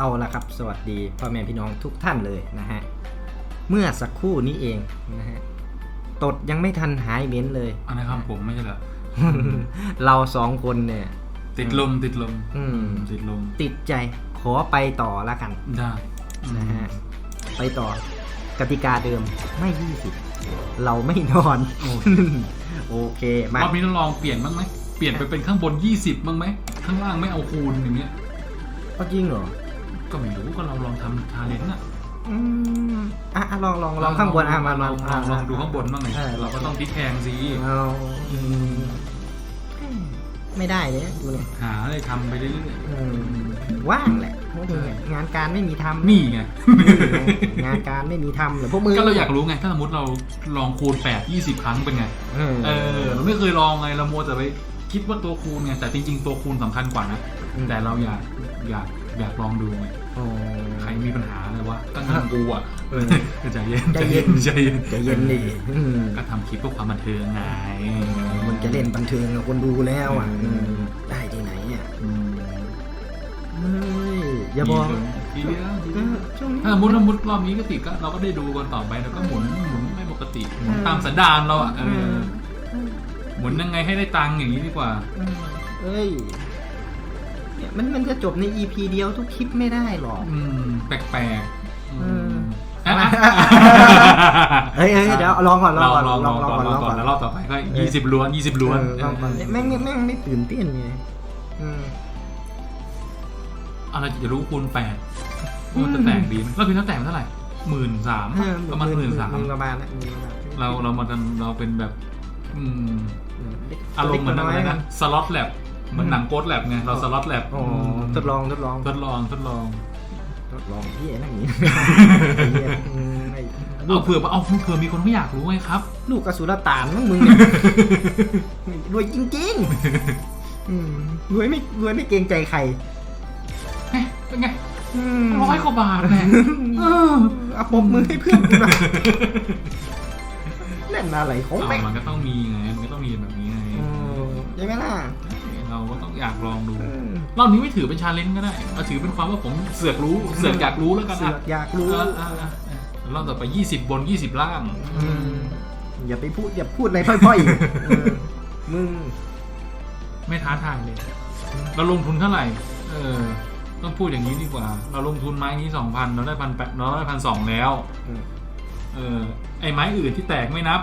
เอาละครับ สวัสดีพ่อแม่พี่น้องทุกท่านเลยนะฮะ เมื่อสักครู่นี้เองนะฮะ ตดยังไม่ทันหายเหม็นเลยอันนะครับผมไม่ใช่เหรอ เราสองคนเนี่ย ติดลมติดลมอืม ติดลม ติดใจขอไปต่อละกัน ได้นะฮะ ไปต่อกติกาเดิมไม่20เราไม่นอน โอ้โอเค มารอบนี้เราลองเปลี่ยนบ้างไหมเปลี่ยนไปเป็นข้างบน 20บ้างไหมข้างล่างไม่เอาคูณอย่างเงี้ย ก็จริงเหรอ ก็ไม่รู้ก็เราลองทำทาเลนต์อะอืมอะอะลองลองลองข้างบนอะมาลองลองลองดูข้างบนบ้างไงออเราก็ต้องพลิกแพงสิเอาอืมไม่ได้เลยดูเนี่ยหาอะไรทำไปเรื่อยอืมว่างแหละพวกมึงเนี่ยงานการไม่มีทำๆนี่ไงงานการไม่มีทำเหรอพวกมึงก็เราอยากรู้ไง ถ้าสมมติเราลองคูณ8 20 ครั้งเป็นไง เออเออเราไม่เคยลองไงเราโมวแต่ไปคิดว่าตัวคูณไงแต่จริง ๆ ตัวคูณสำคัญกว่านะแต่เราอยากอยาก อยากลองดูไงโอ้ใครมีปัญหาอะไรวะก็ทำกูอะเออ ใจเย็นใจเย็นใจเย็นใจเย็นดิอืมก็ทำคลิปเพื่อความบันเทิงไง มันจะเล่นบันเทิงกับคนดูแล้วอะอืม ได้ที่ไหนอะอืมเฮ้ยอย่าบอกทีเดียวทีเอเดียวอช่วงนี้ ถ้าสมมติสมมติรอบนี้ก็ติดก็เราก็ได้ดูกันต่อไปแล้วก็หมุนหมุนไม่ปกติหมุนตามสันดานเราอะเออหมุนยังไงให้ได้ตังค์อย่างนี้ดีกว่า เอ้ย เนี่ยมันมันจะจบใน EP เดียวทุกคลิปไม่ได้หรอก อืม แปลกๆอืเออมอะอะเฮ้ยเฮ้ยเดี๋ยวลองก่อนลลององก่อนลองลองก่อนลองก่อนแล้วรอบต่อไปก็ยี่สิบล้วนยี่สิบล้วน เออลองก่อนแม่งแม่งไม่ตื่นเต้นไงอืม อะไรจะรู้คูณแปดมันจะแตกดีไหมรอบนี้เราแตกเท่าไหร่หมื่นสามเออประมาณหมื่นสามประมาณนั้นหมื่นประมาณนั้นเราเรามาทำเราเป็นแบบ อืมเล็กอารมณ์เหมือนอะไรล็กนะสล็อตแลบ เหมือนหนังโกดแลบไงเราสล็อตแลบอ๋อทดลองทดลองทดลองทดลองทดลองที่ไอ้นั่นอย่างนี้ไอ้เหี้ยอืมไอ้ลูเอากเผื่อเอาเผื่อมีคนไม่อยากรู้ไงครับ ลูกกระสุรตานมั้งมึงเนี่ยรวยจริงๆอืมรวยไม่รวยไม่เกรงใจใครเอ๊ะเป็นไงอืมร้อยกว่าบาทแน่เออเอาปมมือให้เพื่อนกูหน่อยเล่นอะไรของเอาแม่งมันก็ต้องมีไงมันก็ต้องมีแบบนี้ไงอืมใช่ไหมล่ะ เราก็ต้องอยากลองดูเออรอบนี้ไม่ถือเป็นชาเลนจ์ก็ได้เอาถือเป็นความว่าผมเสือกรู้ เสือกอยากรู้แล้วกันเสืนะอกอยากรู้เออเออเออรอบต่อไป 20 บน 20 ล่างอืมอย่าไปพูดอย่าพูดอะไรพ่อยๆอีกเออมึงไม่ท้าทายเลย เราลงทุนเท่าไหร่ เออ ต้องพูดอย่างนี้ดีกว่า เราลงทุนไม้นี้สองพันเราได้พันแปดเราได้พันสองแล้วอืม เออไอ้ไม้อื่นที่แตกไม่นับ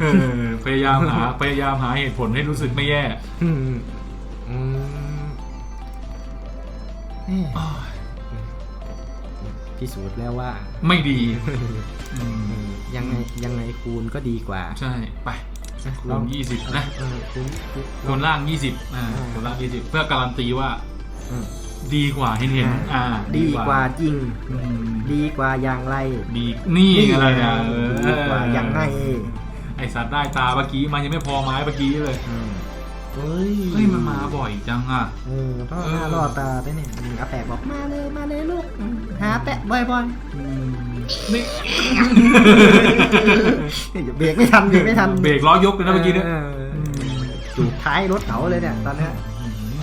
เออพยายามหาพยายามหาเหตุผลให้รู้สึกไม่แย่อืมอืมเอ๊ะอ้าวพิสูจน์แล้วว่าไม่ดีอืมยังไงยังไงคูณก็ดีกว่าใช่ไปคูลองณยี่สิบนะเออคูณคูณคูณล่างยี่สิบอ่าอ่าคูณล่างยี่สิบเพื่อการันตีว่าอืม ดีกว่าเห็นเห็นอ่า ดีกว่าจริงอืมดีกว่าอย่างไร ดีนี่อะไรอะเออดีกว่าอย่างไรไอสัตว์ได้ตาเมื่อกี้มันยังไม่พอไม้เมื่อกี้เลยอืมเฮ้ยเฮ้ยมันมาบ่อยจังอะเออต้องหน้ารอตาได้เนี่ยอาแปะบอกมาเลยมาเลยลูกอืมหาแปะบ่อยอืมนี่ๆเดี๋ยวเบรกไม่ทันเบรกไม่ทันเบรกล้อยกเลยนะเมื่อกี้เนี่ยจูบท้ายรถเขาเลยเนี่ยตอนเนี้ย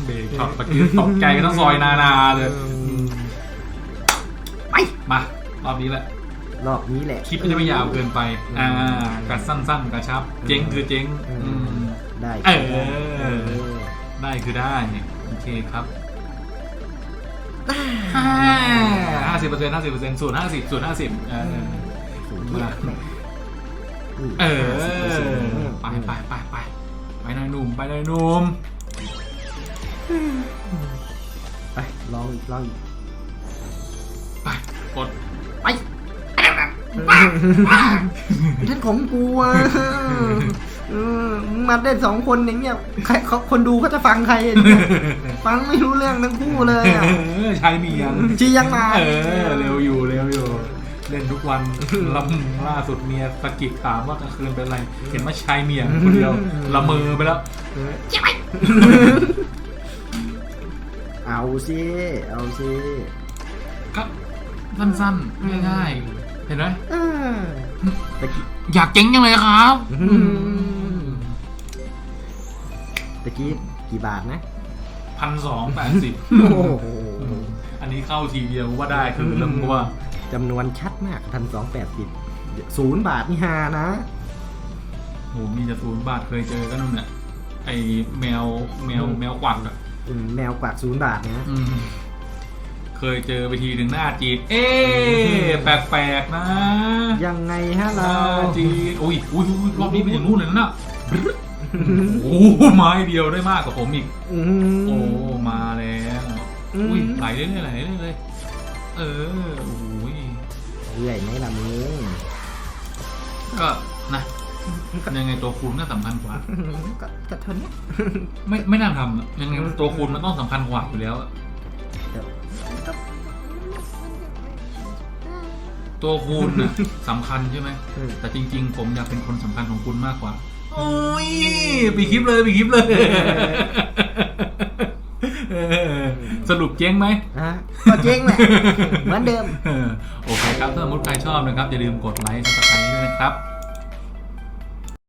เบรกช็อตเมื่อกี้ตกใจกันทั้งซอยนานาเลยไปมารอบนี้แหละ รอบนี้แหละ คลิปมันจะไม่ยาวเกินไป อ่ากัดสั้นๆกระชับ เจ๊งคือเจ๊งอืมอืมได้เออเออได้คือได้โอเคครับห้าสิบเปอร์เซ็นต์ห้าสิบเปอร์เซ็นต์ส่วนห้าสิบส่วนห้าสิบเออสูงที่ไหนเออ ไปไปไปไปไปนายหนุ่มไปนายหนุ่ม ไปลองอีกลองอีกไปกดไปท่านของกูอะเออมึงมาได้สองคนอย่างเงี้ยใครเขาคนดูเขาจะฟังใครเนี่ยฟังไม่รู้เรื่องทั้งคู่เลยอะใช้เมียงจียังมาเออเร็วอยู่เร็วอยู่เล่นทุกวันลำล่าสุดเมียสะกิดถามว่ากลางคืนเป็นไร เห็นว่าชายเมียงคนเดียวละเมอไปแล้วเอาสิเอาสิก็สั้นๆง่ายๆเห็นไหมเออตะกี้อยากเจ๊งยังเลยครับ อืมตะกี้กี่บาทนะ พันสองแปดสิบโอ้โหอัอันนี้เข้าทีเดียวว่าได้คือเรื่องเพราะว่าจำนวนชัดมากพันสองแปดสิบศูนย์บาทนี่ฮานะโหมีจะศูนย์บาทเคยเจอก็นู่นน่ะไอแมวแมวแมวกวักอะอืม แมวกวาดศูนย์บาทนะอืมเคยเจอไปทีหนึ่งหน้าจีน เอ๊ะแปลกๆนะยังไงฮะหเราน้าจีนอุ้ยอุ้ยอุ้ยรอบนี้ไปถึงนู่นเลยนะน่ะโอ้โหไม้เดียวได้มากกว่าผมอีก อืม โอ้มาแล้วอืม อุ้ยไหลเรื่อยๆไหลเรื่อยๆเลยเออโอ้ยเรื่อยไหมล่ะมึงก็นะ ยังไงตัวคูณก็สำคัญกว่า ก็ก็เท่านี้ไม่ไม่น่าทำอะยังไงตัวคูณมันต้องสำคัญกว่าอยู่แล้วอะตัวคูณน่ะ สำคัญใช่ไหม อืม แต่จริง ๆ ผมอยากเป็นคนสำคัญของคุณมากกว่า โอ้ยปีคลิปเลยปีคลิปเลยเออสรุปเจ๊งไหม อะก็เจ๊งแหละเหมือนเดิมเออโอเคครับ ถ้าสมมติใครชอบนะครับ อย่าลืมกดไลค์ subscribe ด้วยนะครับ